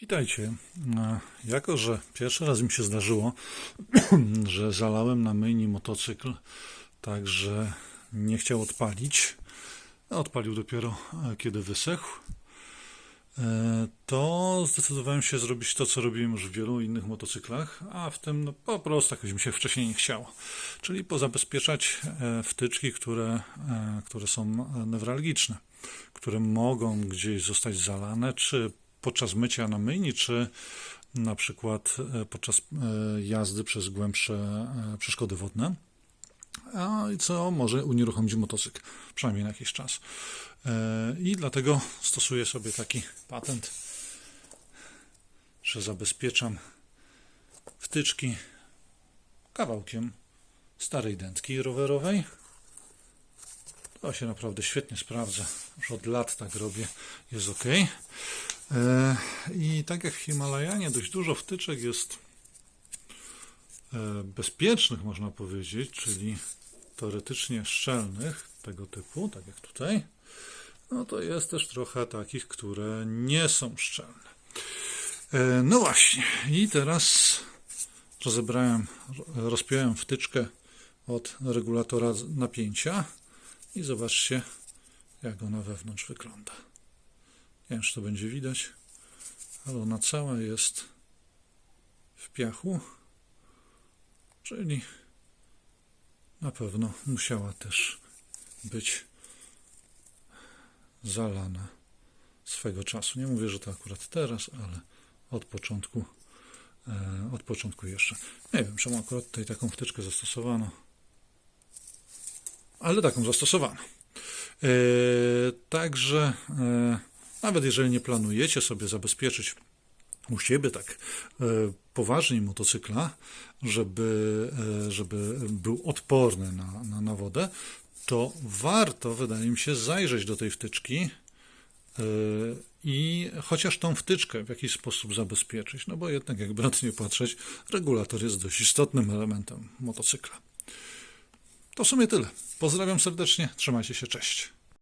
Witajcie. E, Jako, że pierwszy raz mi się zdarzyło, że zalałem na myjni motocykl, także nie chciał odpalić, odpalił dopiero e, kiedy wysechł, e, to zdecydowałem się zrobić to, co robiłem już w wielu innych motocyklach, a w tym no, po prostu jakoś mi się wcześniej nie chciało. Czyli pozabezpieczać e, wtyczki, które, które są newralgiczne, które mogą gdzieś zostać zalane, czy podczas mycia na myjni, czy na przykład e, podczas e, jazdy przez głębsze e, przeszkody wodne. A co może unieruchomić motocykl, przynajmniej na jakiś czas. I dlatego stosuję sobie taki patent, że zabezpieczam wtyczki kawałkiem starej dętki rowerowej. To się naprawdę świetnie sprawdza. Już od lat tak robię, jest ok. I tak jak w Himalajanie dość dużo wtyczek jest e, bezpiecznych, można powiedzieć, czyli teoretycznie szczelnych tego typu, tak jak tutaj, no to jest też trochę takich, które nie są szczelne. E, No właśnie, i teraz rozebrałem, rozpiąłem wtyczkę od regulatora napięcia i zobaczcie, jak ona wewnątrz wygląda. Nie wiem, czy to będzie widać, ale ona cała jest w piachu, czyli na pewno musiała też być zalana swego czasu. Nie mówię, że to akurat teraz, ale od początku, e, od początku jeszcze. Nie wiem, czemu akurat tutaj taką wtyczkę zastosowano, ale taką zastosowano. E, Także e, nawet jeżeli nie planujecie sobie zabezpieczyć u siebie tak e, poważnie motocykla, żeby, e, żeby był odporny na, na, na wodę, to warto, wydaje mi się, zajrzeć do tej wtyczki e, i chociaż tą wtyczkę w jakiś sposób zabezpieczyć, no bo jednak jakby na to nie patrzeć, regulator jest dość istotnym elementem motocykla. To w sumie tyle. Pozdrawiam serdecznie, trzymajcie się, cześć.